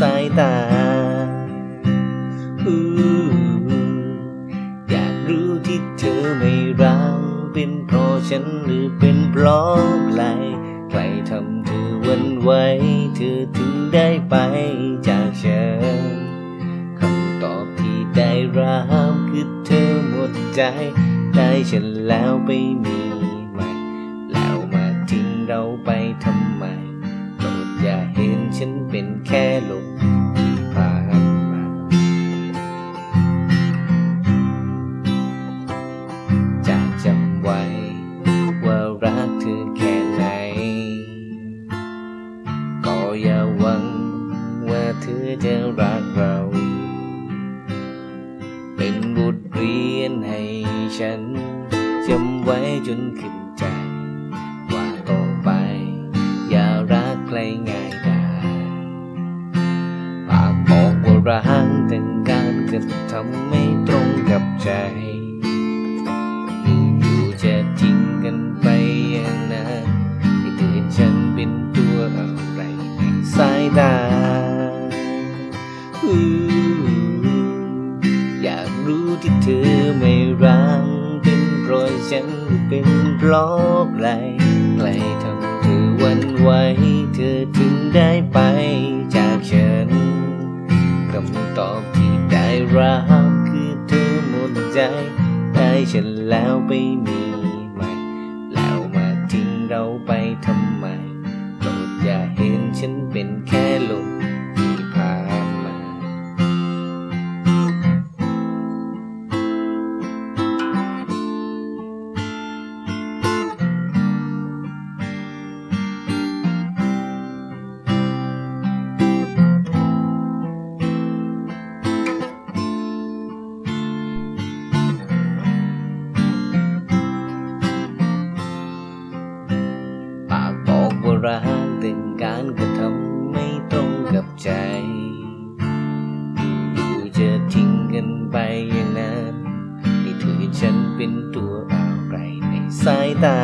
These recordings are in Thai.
สายตาอู้อยากรู้ที่เธอไม่รักเป็นเพราะฉันหรือเป็นเพราะใคร ใครทำเธอวันไหวเธอถึงได้ไปจากฉันคำตอบที่ได้รับคือเธอหมดใจ ได้ฉันแล้วไปมีใหม่ แล้วมาทิ้งเราไปทำไมโปรดอย่าเห็นฉันเป็นแค่ลม ธอจะรักเรา เป็นบทเรียนให้ฉันจำไว้จนขึ้นใจ ว่าต่อไปอย่ารักใครง่ายได้ปากบอกว่ารักแต่การกระทำไม่ตรงกับใจอยู่ๆจะทิ้งกันไปอย่างนั้นให้เธอเห็นฉันเป็นตัวอะไรในสายตา อยากรู้ที่เธอไม่รักเป็นเพราะฉันหรือเป็นเพราะใครใครทำเธอวันไหวเธอถึงได้ไปจากฉันคำตอบที่ได้รับคือเธอหมดใจได้ฉันแล้วไปมีใหม่ แล้วมาทิ้งเราไปทำไมโปรดอย่าเห็นฉันเป็นแค่ลม รักแต่การกระทำไม่ตรงกับใจอยู่ๆจะทิ้งกันไปอย่างนั้นนี่ถือฉันเป็นตัวอะไรในสายตา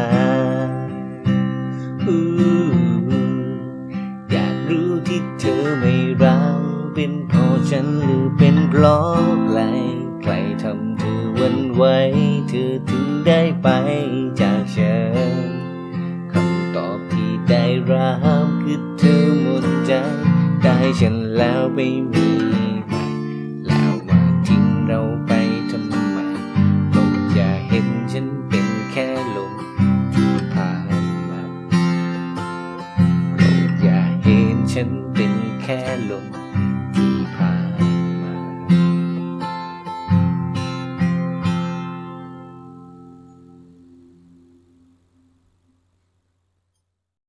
อู้อยากรู้ที่เธอไม่รักเป็นเพราะฉันหรือเป็นเพราะใครใครทำเธอวันไหวเธอถึงได้ไปจากฉัน คือเธอหมดใจ ได้ฉันแล้วไปมีใหม่แล้วมาทิ้งเราไปทำไมโปรดอย่าเห็นฉันเป็นแค่ลมที่ผ่านมาโปรดอย่าเห็นฉันเป็นแค่ลม